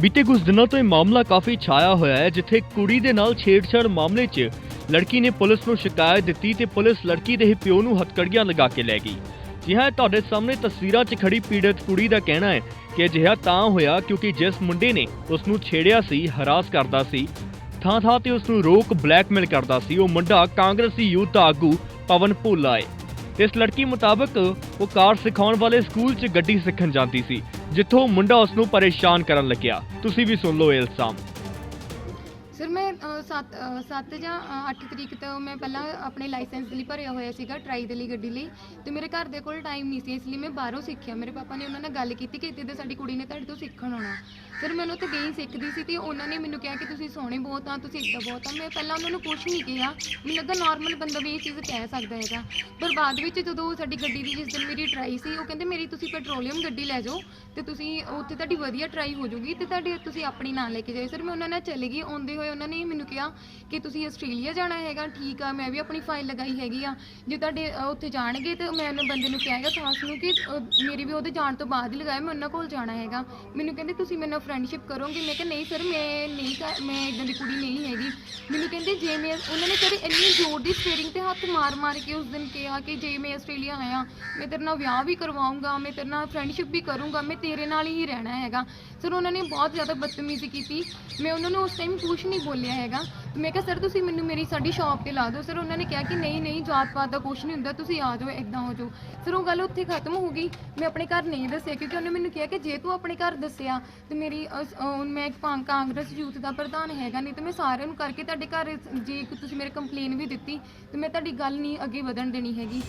ਬੀਤੇ ਕੁਝ ਦਿਨਾਂ ਤੋਂ ਇਹ ਮਾਮਲਾ ਕਾਫੀ ਛਾਇਆ ਹੋਇਆ ਹੈ, ਜਿੱਥੇ ਕੁੜੀ ਦੇ ਨਾਲ ਛੇੜਛਾੜ ਮਾਮਲੇ 'ਚ ਲੜਕੀ ਨੇ ਪੁਲਿਸ ਨੂੰ ਸ਼ਿਕਾਇਤ ਦਿੱਤੀ ਤੇ ਪੁਲਿਸ ਲੜਕੀ ਦੇ ਹੀ ਪਿਓ ਨੂੰ ਹੱਥਕੜੀਆਂ ਲਗਾ ਕੇ ਲੈ ਗਈ। ਜੀ ਹਾਂ ਤੁਹਾਡੇ ਸਾਹਮਣੇ ਤਸਵੀਰਾਂ 'ਚ ਖੜੀ ਪੀੜਤ ਕੁੜੀ ਦਾ ਕਹਿਣਾ ਹੈ ਕਿ ਅਜਿਹਾ ਤਾਂ ਹੋਇਆ ਕਿਉਂਕਿ ਜਿਸ ਮੁੰਡੇ ਨੇ ਉਸ ਨੂੰ ਛੇੜਿਆ ਸੀ, ਹਰਾਸ ਕਰਦਾ ਸੀ ਥਾਂ ਥਾਂ ਤੇ ਉਸ ਨੂੰ ਰੋਕ ਬਲੈਕਮੇਲ ਕਰਦਾ ਸੀ, ਉਹ ਮੁੰਡਾ ਕਾਂਗਰਸੀ ਯੂਥ ਆਗੂ ਪਵਨ ਭੋਲਾ ਹੈ। ਇਸ ਲੜਕੀ ਮੁਤਾਬਕ ਉਹ ਕਾਰ ਸਿਖਾਉਣ ਵਾਲੇ ਸਕੂਲ 'ਚ ਗੱਡੀ ਸਿੱਖਣ ਜਾਂਦੀ ਸੀ, ਜਿੱਥੋਂ ਮੁੰਡਾ ਉਸ ਨੂੰ ਪਰੇਸ਼ਾਨ ਕਰਨ ਲੱਗਿਆ। ਤੁਸੀਂ ਵੀ ਸੁਣ ਲਓ ਇਹ ਇਲਜ਼ਾਮ। ਸਰ ਮੈਂ 7 7 ਜਾਂ 8 ਤਰੀਕ ਤੋਂ ਮੈਂ ਪਹਿਲਾਂ ਆਪਣੇ ਲਾਇਸੈਂਸ ਦੇ ਲਈ ਭਰਿਆ ਹੋਇਆ ਸੀਗਾ, ਟਰਾਈ ਦੇ ਲਈ ਗੱਡੀ ਲਈ। ਤੇ ਮੇਰੇ ਘਰ ਦੇ ਕੋਲ ਟਾਈਮ ਨਹੀਂ ਸੀ, ਇਸ ਲਈ ਮੈਂ ਬਾਹਰੋਂ ਸਿੱਖਿਆ। ਮੇਰੇ ਪਾਪਾ ਨੇ ਉਹਨਾਂ ਨਾਲ ਗੱਲ ਕੀਤੀ ਕਿ ਇੱਥੇ ਦੇ ਸਾਡੀ ਕੁੜੀ ਨੇ ਤੁਹਾਡੇ ਤੋਂ ਸਿੱਖਣ ਆਉਣਾ। ਫਿਰ ਮੈਂ ਉੱਥੇ ਤੋਂ ਗਈ, ਸਿੱਖਦੀ ਸੀ ਤੇ ਉਹਨਾਂ ਨੇ ਮੈਨੂੰ ਕਿਹਾ ਕਿ ਤੁਸੀਂ ਸੋਹਣੇ ਬਹੁਤ ਆ, ਤੁਸੀਂ ਇੱਦਾਂ ਬਹੁਤ ਆ। ਮੈਂ ਪਹਿਲਾਂ ਉਹਨਾਂ ਨੂੰ ਕੁਝ ਨਹੀਂ ਕਿਹਾ। ਮੈਨੂੰ ਲੱਗਾ ਨਾਰਮਲ ਬੰਦਾ ਵੀ ਇਹ ਚੀਜ਼ ਕਹਿ ਸਕਦਾ ਹੈਗਾ। ਪਰ ਬਾਅਦ ਵਿੱਚ ਜਦੋਂ ਸਾਡੀ ਗੱਡੀ ਦੀ ਜਿਸ ਦਿਨ ਮੇਰੀ ਟਰਾਈ ਸੀ, ਉਹ ਕਹਿੰਦੇ, ਮੇਰੀ ਤੁਸੀਂ ਪੈਟਰੋਲੀਅਮ ਗੱਡੀ ਲੈ ਜਾਓ ਤੇ ਤੁਸੀਂ ਉੱਥੇ ਤੁਹਾਡੀ ਵਧੀਆ ਟਰਾਈ ਹੋ ਜਾਊਗੀ ਤੇ ਤੁਹਾਡੀ ਤੁਸੀਂ ਆਪਣੀ ਨਾਲ ਲੈ ਕੇ ਜਾਓ ਸਰ ਮੈਂ ਉਹਨਾਂ ਨਾਲ ਚਲੀ ਗਈ। ਆਉਂਦੇ ਹੋਏ ਉਹਨਾਂ ਨੇ ਮੈਨੂੰ ਕਿਹਾ ਕਿ ਤੁਸੀਂ ਆਸਟ੍ਰੇਲੀਆ ਜਾਣਾ ਹੈਗਾ ਠੀਕ ਆ ਮੈਂ ਵੀ ਆਪਣੀ ਫਾਈਲ ਲਗਾਈ ਹੈਗੀ ਆ। ਜੇ ਤੁਹਾਡੇ ਅ, ਉੱਥੇ ਜਾਣਗੇ ਤੇ ਮੈਂ ਉਹਨਾਂ ਬੰਦੇ ਨੂੰ ਕਿਹਾ ਹੈਗਾ ਸਾਸ ਨੂੰ ਕਿ ਅ, ਮੇਰੀ ਵੀ ਉਹਦੇ ਜਾਣ ਤੋਂ ਬਾਅਦ ਹੀ ਲਗਾਇਆ ਮੈਂ ਉਹਨਾਂ ਕੋਲ ਜਾਣਾ ਹੈਗਾ। ਮੈਨੂੰ ਕਹਿੰਦੇ ਤੁਸੀਂ ਮੇਰੇ ਨਾਲ ਫਰੈਂਡਸ਼ਿਪ ਕਰੋਗੇ? ਮੈਂ ਕਿਹਾ ਨਹੀਂ ਸਰ ਮੈਂ ਨਹੀਂ ਕਰ- ਮੈਂ ਇਦਾਂ ਦੀ ਕੁੜੀ ਨਹੀਂ ਹੈਗੀ। ਮੈਨੂੰ ਕਹਿੰਦੇ ਜੇ ਮੈਂ ਉਹਨਾਂ ਨੇ ਕਦੇ ਇੰਨੀ ਜ਼ੋਰ ਦੀ ਸਟੀਅਰਿੰਗ ਤੇ ਹੱਥ ਮਾਰ ਮਾਰ ਕੇ ਉਸ ਦਿਨ ਕਿਹਾ ਕਿ ਜੇ ਮੈਂ ਆਸਟ੍ਰੇਲੀਆ ਆਇਆ ਮੈਂ ਤੇਰੇ ਨਾਲ ਵਿਆਹ ਵੀ ਕਰਵਾਉਂਗਾ ਮੈਂ ਤੇਰੇ ਨਾਲ ਫਰੈਂਡਸ਼ਿਪ ਵੀ ਕਰੂੰਗਾ ਮੈਂ ਤੇਰੇ ਨਾਲ ਹੀ ਰਹਿਣਾ ਹੈਗਾ। ਸਰ ਉਹਨਾਂ ਨੇ ਬਹੁਤ ਜ਼ਿਆਦਾ ਬਦਤਮੀਜ਼ੀ ਕੀਤੀ। ਮੈਂ ਉਹਨਾਂ ਨੂੰ ਉਸ ਟਾਈਮ ਕੁਛ ਨਹੀਂ ਬੋਲਿਆ ਹੈਗਾ। ਤੇ ਮੈਂ ਕਿਹਾ, ਸਰ, ਤੁਸੀਂ ਮੈਨੂੰ ਮੇਰੀ ਸਾਡੀ ਸ਼ਾਪ ਤੇ ਲਾ ਦਿਓ। ਸਰ, ਉਹਨਾਂ ਨੇ ਕਿਹਾ ਕਿ ਨਹੀਂ ਨਹੀਂ ਜਾਤ ਪਾਤ ਦਾ ਕੁਝ ਨਹੀਂ ਹੁੰਦਾ, ਤੁਸੀਂ ਆ ਜਾਓ ਇਦਾਂ ਹੋ ਜਾਓ। ਸਰ, ਉਹ ਗੱਲ ਉੱਥੇ ਖਤਮ ਹੋ ਗਈ। ਮੈਂ ਆਪਣੇ ਘਰ ਨਹੀਂ ਦੱਸਿਆ, ਕਿਉਂਕਿ ਉਹਨੇ ਮੈਨੂੰ ਕਿਹਾ ਕਿ ਜੇ ਤੂੰ ਆਪਣੇ ਘਰ ਦੱਸਿਆ, ਤੇ ਮੇਰੀ, ਅਸ- ਅਹ ਮੈਂ ਇੱਕ ਕਾਂ- ਕਾਂਗਰਸ ਯੂਥ ਦਾ ਪ੍ਰਧਾਨ ਹੈਗਾ, ਨਹੀਂ ਤੇ ਮੈਂ ਸਾਰਿਆਂ ਨੂੰ ਕਰਕੇ ਤੁਹਾਡੇ ਘਰ ਜੇ ਤੁਸੀਂ ਮੇਰੇ ਕੰਪਲੇਨ ਵੀ ਦਿੱਤੀ, ਤੇ ਮੈਂ ਤੁਹਾਡੀ ਗੱਲ ਨਹੀਂ ਅੱਗੇ ਵਧਣ ਦੇਣੀ ਹੈਗੀ।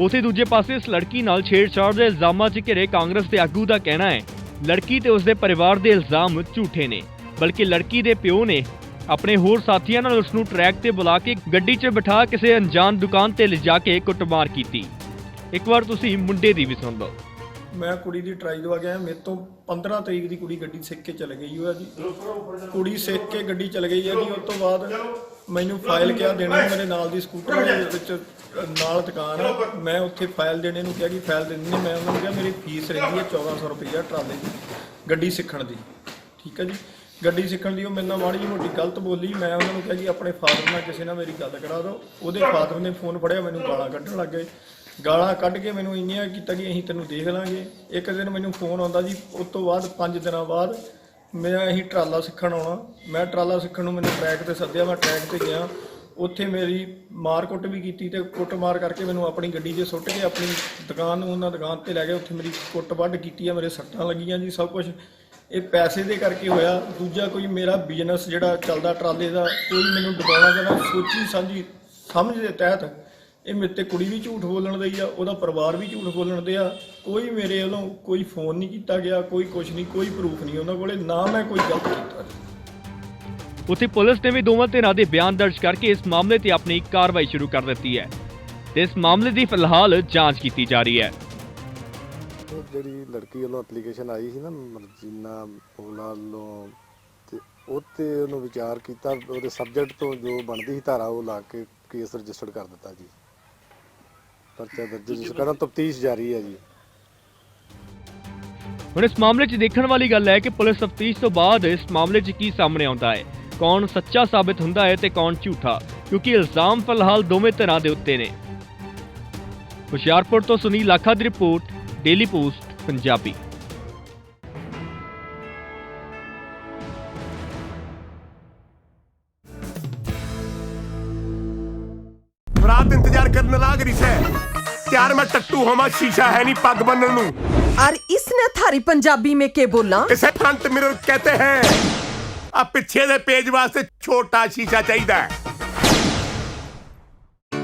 ਉਥੇ ਦੂਜੇ ਪਾਸੇ ਇਸ ਲੜਕੀ ਨਾਲ ਛੇੜਛਾੜ ਦੇ ਇਲਜ਼ਾਮਾਂ 'ਚ ਘਿਰੇ ਕਾਂਗਰਸ ਦੇ ਆਗੂ ਦਾ ਕਹਿਣਾ ਹੈ, ਲੜਕੀ ਤੇ ਉਸਦੇ ਪਰਿਵਾਰ ਦੇ ਇਲਜ਼ਾਮ ਝੂਠੇ ਨੇ। ਬਲਕਿ ਲੜਕੀ ਦੇ ਪਿਓ ਨੇ ਆਪਣੇ ਹੋਰ ਸਾਥੀਆਂ ਨਾਲ ਉਸ ਨੂੰ ਟਰੈਕ ਤੇ ਬੁਲਾ ਕੇ ਗੱਡੀ 'ਚ ਬਿਠਾ ਕਿਸੇ ਅਣਜਾਣ ਦੁਕਾਨ ਤੇ ਲਿਜਾ ਕੇ ਕੁੱਟਮਾਰ ਕੀਤੀ। ਇੱਕ ਵਾਰ ਤੁਸੀਂ ਮੁੰਡੇ ਦੀ ਵੀ ਸੁਣ ਲਓ। ਮੈਂ ਕੁੜੀ ਦੀ ਟਰਾਈ ਦਵਾ ਗਿਆ ਮੇਰੇ ਤੋਂ 15 ਤਰੀਕ ਦੀ ਕੁੜੀ ਗੱਡੀ ਸਿੱਖ ਕੇ ਚਲੇ ਗਈ ਹੋਇਆ ਜੀ ਕੁੜੀ ਸਿੱਖ ਕੇ ਗੱਡੀ ਚਲ ਗਈ ਹੈ ਜੀ ਉਸ ਤੋਂ ਬਾਅਦ ਮੈਨੂੰ ਫਾਈਲ ਕਿਹਾ, ਦੇਣਾ ਮੇਰੇ ਨਾਲ ਦੀ ਸਕੂਟਰ ਦੇ ਵਿੱਚ, ਨਾਲ ਦੁਕਾਨ ਆ। ਮੈਂ ਉੱਥੇ ਫਾਈਲ ਦੇਣੇ ਨੂੰ ਕਿਹਾ ਕਿ ਫਾਈਲ ਦੇ ਦਿੰਦੀ ਮੈਂ ਉਹਨਾਂ ਨੂੰ ਕਿਹਾ, ਮੇਰੀ ਫੀਸ ਰਹਿੰਦੀ ਹੈ 1400 ਰੁਪਈਆ ਟਰਾਲੇ ਦੀ, ਗੱਡੀ ਸਿੱਖਣ ਦੀ। ਠੀਕ ਹੈ ਜੀ? ਗੱਡੀ ਸਿੱਖਣ ਲਈ ਉਹ ਮੇਰੇ ਨਾਲ ਮਾੜੀ ਜਿਹੀ ਮੋਟੀ ਗਲਤ ਬੋਲੀ, ਮੈਂ ਉਹਨਾਂ ਨੂੰ ਕਿਹਾ ਕਿ ਆਪਣੇ ਫਾਦਰ ਨਾਲ ਕਿਸੇ ਨਾਲ ਮੇਰੀ ਗੱਲ ਕਰਾ ਦਿਓ। ਉਹਦੇ ਫਾਦਰ ਨੇ ਫੋਨ ਫੜਿਆ, ਮੈਨੂੰ ਗਾਲਾਂ ਕੱਢਣ ਲੱਗ ਗਏ। ਗਾਲਾਂ ਕੱਢ ਕੇ ਮੈਨੂੰ ਇੰਨੀਆਂ ਕੀਤਾ ਕਿ ਅਸੀਂ ਤੈਨੂੰ ਦੇਖ ਲਾਂਗੇ। ਇੱਕ ਦਿਨ ਮੈਨੂੰ ਫੋਨ ਆਉਂਦਾ ਜੀ, ਉਸ ਤੋਂ ਬਾਅਦ 5 ਦਿਨਾਂ ਬਾਅਦ ਮੈਂ ਅਸੀਂ ਟਰਾਲਾ ਸਿੱਖਣ ਆਉਣਾ। ਮੈਂ ਟਰਾਲਾ ਸਿੱਖਣ ਨੂੰ ਮੈਨੂੰ ਟਰੈਕ ਤੇ ਸੱਦਿਆ, ਮੈਂ ਟਰੈਕ ਤੇ ਗਿਆ। ਉੱਥੇ ਮੇਰੀ ਮਾਰ ਕੁੱਟ ਵੀ ਕੀਤੀ ਤੇ ਕੁੱਟ ਮਾਰ ਕਰਕੇ ਮੈਨੂੰ ਆਪਣੀ ਗੱਡੀ 'ਚ ਸੁੱਟ ਕੇ ਆਪਣੀ ਦੁਕਾਨ ਨੂੰ ਉਹਨਾਂ ਦੁਕਾਨ ਤੇ ਲੈ ਗਏ। ਉੱਥੇ ਮੇਰੀ ਕੁੱਟ ਵੱਢ ਕੀਤੀ ਆ, ਮੇਰੇ ਸੱਟਾਂ ਲੱਗੀਆਂ ਜੀ, ਸਭ ਕੁਝ ਇਹ ਪੈਸੇ ਦੇ ਕਰਕੇ ਹੋਇਆ। ਦੂਜਾ ਕੋਈ ਮੇਰਾ ਬਿਜ਼ਨਸ ਜਿਹੜਾ ਚੱਲਦਾ ਟਰਾਲੇ ਦਾ, ਕੋਈ ਮੈਨੂੰ ਡੁਬਾਉਣਾ ਚਾਹੁੰਦਾ ਸੋਚੀ ਸਾਂਝੀ ਸਮਝ ਦੇ ਤਹਿਤ ਇਹ ਮੇਰੇ ਤੇ ਕੁੜੀ ਵੀ ਝੂਠ ਬੋਲਣ ਦਈ ਆ, ਉਹਦਾ ਪਰਿਵਾਰ ਵੀ ਝੂਠ ਬੋਲਣ ਦੇ ਆ। ਕੋਈ ਮੇਰੇ ਵੱਲੋਂ ਕੋਈ ਫੋਨ ਨਹੀਂ ਕੀਤਾ ਗਿਆ, ਕੋਈ ਕੁਝ ਨਹੀਂ, ਕੋਈ ਪ੍ਰੂਫ ਨਹੀਂ ਉਹਨਾਂ ਕੋਲੇ, ਨਾ ਮੈਂ ਕੋਈ ਗਲਤ ਕੀਤਾ। ਉੱਥੇ ਪੁਲਿਸ ਨੇ ਵੀ ਦੋਵਾਂ ਧਿਰਾਂ ਦੇ ਬਿਆਨ ਦਰਜ ਕਰਕੇ ਇਸ ਮਾਮਲੇ ਤੇ ਆਪਣੀ ਕਾਰਵਾਈ ਸ਼ੁਰੂ ਕਰ ਦਿੱਤੀ ਹੈ ਤੇ ਇਸ ਮਾਮਲੇ ਦੀ ਫਿਲਹਾਲ ਜਾਂਚ ਕੀਤੀ ਜਾ ਰਹੀ ਹੈ। ਉਹ ਜਿਹੜੀ ਲੜਕੀ ਵੱਲੋਂ ਐਪਲੀਕੇਸ਼ਨ ਆਈ ਸੀ ਨਾ ਮਰਜੀਨਾ ਪੋਲਾ ਵੱਲੋਂ ਤੇ ਉਹ ਤੇ ਉਹਨੂੰ ਵਿਚਾਰ ਕੀਤਾ ਉਹਦੇ ਸਬਜੈਕਟ ਤੋਂ ਜੋ ਬਣਦੀ ਸੀ ਧਾਰਾ ਉਹ ਲਾ ਕੇ ਕੇਸ ਰਜਿਸਟਰ ਕਰ ਦਿੱਤਾ ਜੀ। ਪਰਚਾ ਦਰਜ ਰਜਿਸਟਰ ਕਰਨ ਤਫਤੀਸ਼ ਜਾਰੀ ਹੈ ਜੀ। ਹੁਣ ਇਸ ਮਾਮਲੇ 'ਚ ਦੇਖਣ ਵਾਲੀ ਗੱਲ ਹੈ ਕਿ ਪੁਲਿਸ ਤਫਤੀਸ਼ ਤੋਂ ਬਾਅਦ ਇਸ ਮਾਮਲੇ 'ਚ ਕੀ ਸਾਹਮਣੇ ਆਉਂਦਾ ਹੈ। ਕੌਣ ਸੱਚਾ ਸਾਬਿਤ ਹੁੰਦਾ ਹੈ ਤੇ ਕੌਣ ਝੂਠਾ ਕਿਉਂਕਿ ਇਲਜ਼ਾਮ ਫਿਲਹਾਲ ਦੋਵੇਂ ਧਿਰਾਂ ਦੇ ਉੱਤੇ ਨੇ। ਹੁਸ਼ਿਆਰਪੁਰ ਤੋਂ ਸੁਨੀਲ ਲਾਖਾ ਦੀ ਰਿਪੋਰਟ। ਡੇਲੀ ਪੋਸਟ ਪੰਜਾਬੀ ਰਾਤ ਇੰਤਜ਼ਾਰ ਕਰਨ ਲੱਗ ਰਹੀ ਸੈ ਤਿਆਰ ਮੈਂ ਟੱਟੂ ਹੋਵਾਂ ਸ਼ੀਸ਼ਾ ਹੈ ਨਹੀਂ ਪੱਗ ਬੰਨਣ ਨੂੰ और इसने थारी पंजाबी में के बोला ਇਸੇ ਫਰੰਟ ਮਿਰਰ ਕਹਤੇ ਹੈ ਆ ਪਿੱਛੇ ਦੇ ਪੇਜ ਵਾਸਤੇ ਛੋਟਾ ਸ਼ੀਸ਼ਾ ਚਾਹੀਦਾ ਹੈ